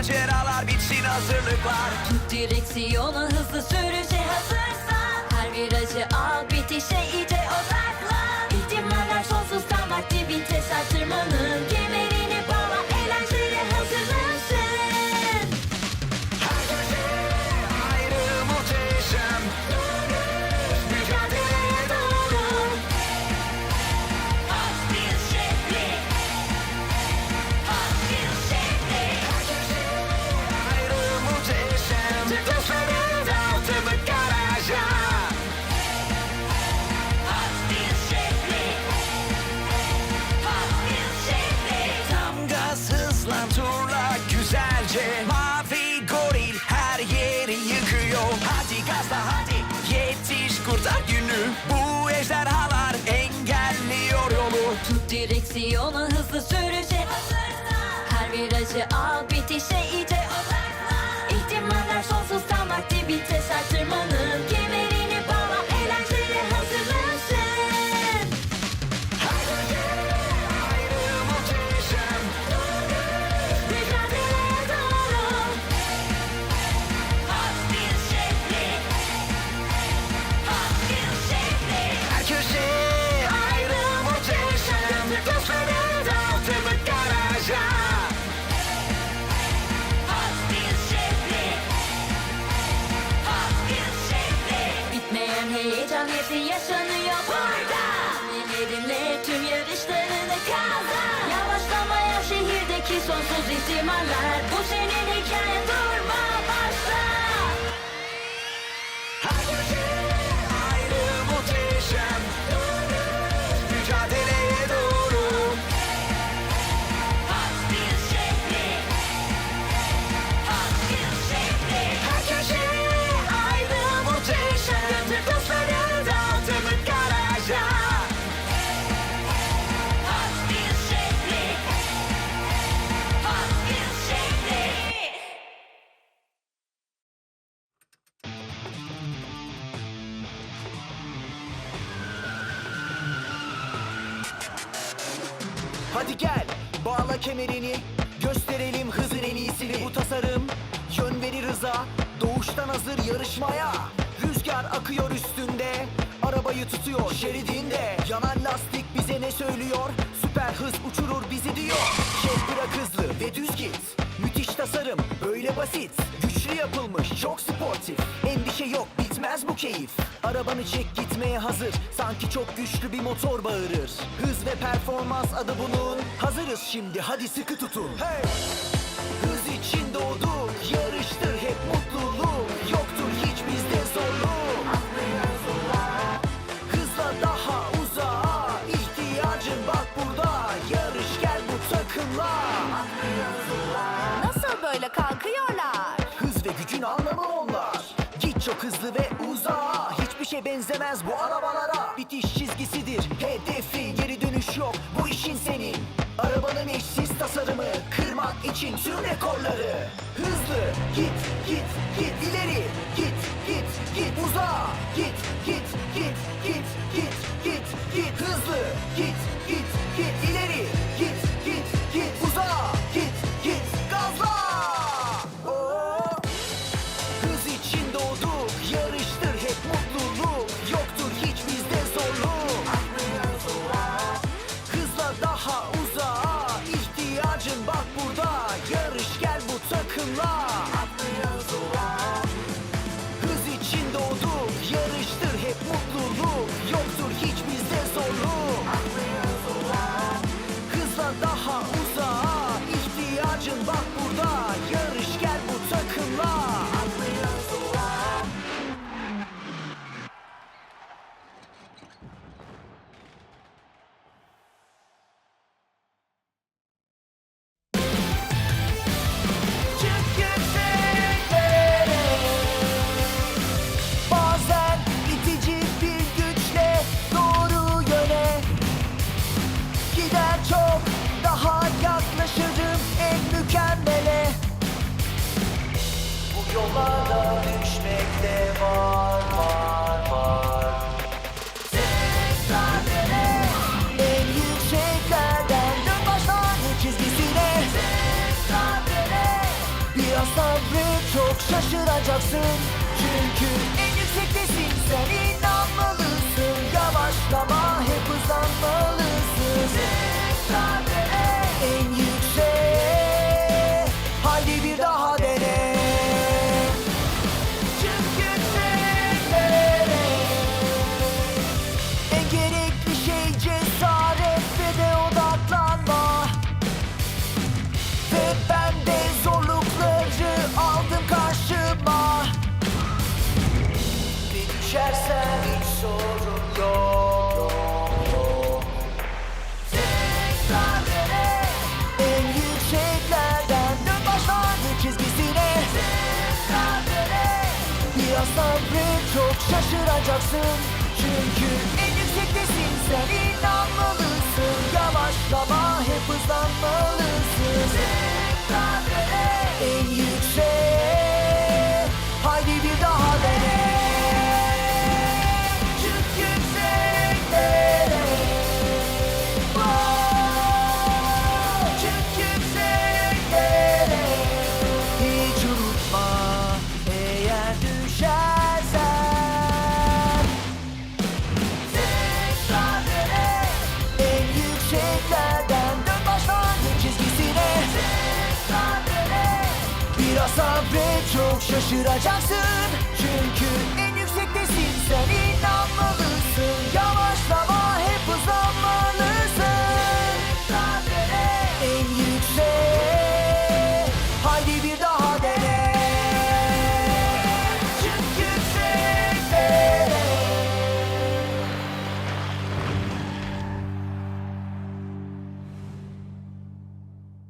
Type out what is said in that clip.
maceralar bitsin hazırlıklar. Tut direksiyonu hızlı sürüşe hazırsan. Her virajı al bitişe yıkıyor Hadi gazla hadi yetiş kurtar günü. Bu ejderhalar engelliyor yolu. Tut direksiyonu hızlı sürüşe hazırsan Her virajı al bitişe iyice hepsi yaşanıyor burada. Nelerinle tüm yarışlarını kazan. Yavaşlamayan şehirdeki sonsuz ihtimaller. Bu senin hikayen durma Hadi gel bağla kemerini. Gösterelim hızın en iyisini. Bu tasarım yön verir hıza Doğuştan hazır yarışmaya. Rüzgar akıyor üstünde. Arabayı tutuyor şeridinde. Yanan lastik bize ne söylüyor? Süper hız uçurur bizi diyor. Şey bırak hızlı ve düz git. Müthiş tasarım böyle basit. Güçlü yapılmış çok sportif. Endişe yok bitmez bu keyif. Arabanı çek gitmeye hazır. Sanki çok güçlü bir motor bağırır. Hız ve performans adı bunun. Hazırız şimdi hadi sıkı tutun. Hey! Hızlı ve uzağa. Hiçbir şey benzemez bu arabalara. Bitiş çizgisidir hedefi Geri dönüş yok. Bu işin senin Arabanın eşsiz tasarımı Kırmak için tüm rekorları. Hızlı git git git ileri şaşıracaksın. Çünkü en yüksektesin sen inanmalısın. Yavaşlama hep hızlanmalısın. En yüksek. Haydi bir daha dene. Çık yükseklere. En gerekli şey cesaret düşersen hiç sorun yok. En yükseklerden dön başlangıç çizgisine. Tekrar dene Biraz sabret çok şaşıracaksın. Çünkü en yüksektesin. Sen inanmalısın. Yavaşlama hep hızlanmalısın ve çok şaşıracaksın. Çünkü en yüksektesin sen inanmalısın. Yavaşlama hep hızlanma.